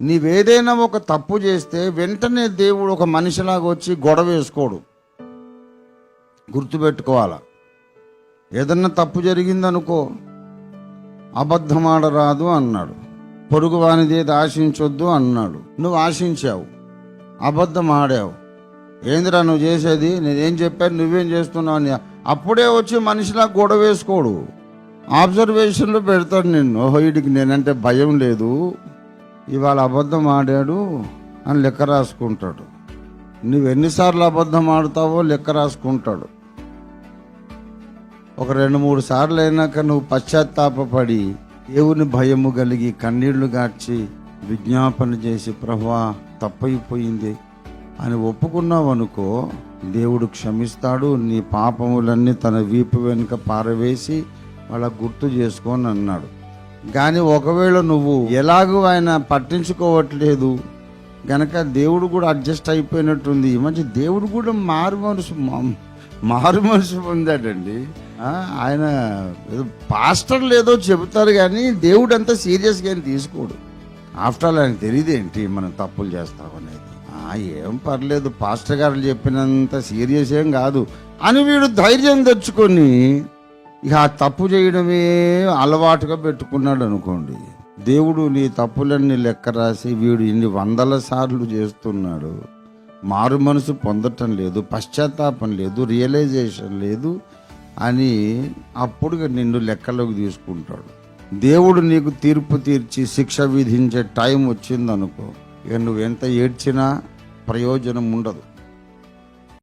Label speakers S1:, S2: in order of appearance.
S1: నీవేదైనా ఒక తప్పు చేస్తే వెంటనే దేవుడు ఒక మనిషిలాగా వచ్చి గొడవ వేసుకోడు. గుర్తుపెట్టుకోవాలా? ఏదన్నా తప్పు జరిగిందనుకో అబద్ధం ఆడరాదు అన్నాడు. పొరుగు వానిదేది ఆశించొద్దు అన్నాడు. నువ్వు ఆశించావు అబద్ధం ఆడావు ఏందిరా నువ్వు చేసేది? నేనేం చెప్పాను నువ్వేం చేస్తున్నావు అని. అప్పుడే వచ్చి మనిషిలా గొడవ వేసుకోడు. ఆబ్జర్వేషన్లో పెడతాడు నిన్ను. ఓహో వీడికి నేనంటే భయం లేదు. ఇవాళ అబద్ధం ఆడాడు అని లెక్క రాసుకుంటాడు. నువ్వు ఎన్నిసార్లు అబద్ధం ఆడుతావో లెక్క రాసుకుంటాడు. ఒక రెండు మూడు సార్లు అయినాక నువ్వు పశ్చాత్తాపపడి దేవుని భయము కలిగి కన్నీళ్ళు గార్చి విజ్ఞాపన చేసి ప్రభా తప్పైపోయింది అని ఒప్పుకున్నావు అనుకో దేవుడు క్షమిస్తాడు నీ పాపములన్నీ తన వీపు వెనుక పారవేసి వాళ్ళ గుర్తు చేసుకొని అన్నాడు. కానీ ఒకవేళ నువ్వు ఎలాగూ ఆయన పట్టించుకోవట్లేదు గనక దేవుడు కూడా అడ్జస్ట్ అయిపోయినట్టుంది. మంచి దేవుడు కూడా మారు మనసు మారు మనసు పొందాడండి. ఆయన పాస్టర్ పాస్టర్లు ఏదో చెబుతారు కానీ దేవుడు అంతా సీరియస్గా ఏం తీసుకోడు. ఆఫ్టర్ ఆల్ ఆయన తెలియదేంటి మనం తప్పులు చేస్తామనేది ఏం పర్లేదు పాస్టర్ గారు చెప్పినంత సీరియస్ ఏం కాదు. అని వీడు ధైర్యం తెచ్చుకొని ఇక ఆ తప్పు చేయడమే అలవాటుగా పెట్టుకున్నాడు అనుకోండి. దేవుడు నీ తప్పులన్నీ లెక్క రాసి వీడు ఇన్ని వందల సార్లు చేస్తున్నాడు. మారు మనసు పొందటం లేదు పశ్చాత్తాపం లేదు రియలైజేషన్ లేదు అని అప్పుడుగా నిన్ను లెక్కలోకి తీసుకుంటాడు. దేవుడు నీకు తీర్పు తీర్చి శిక్ష విధించే టైం వచ్చిందనుకో ఇక నువ్వు ఎంత ఏడ్చినా ప్రయోజనం ఉండదు.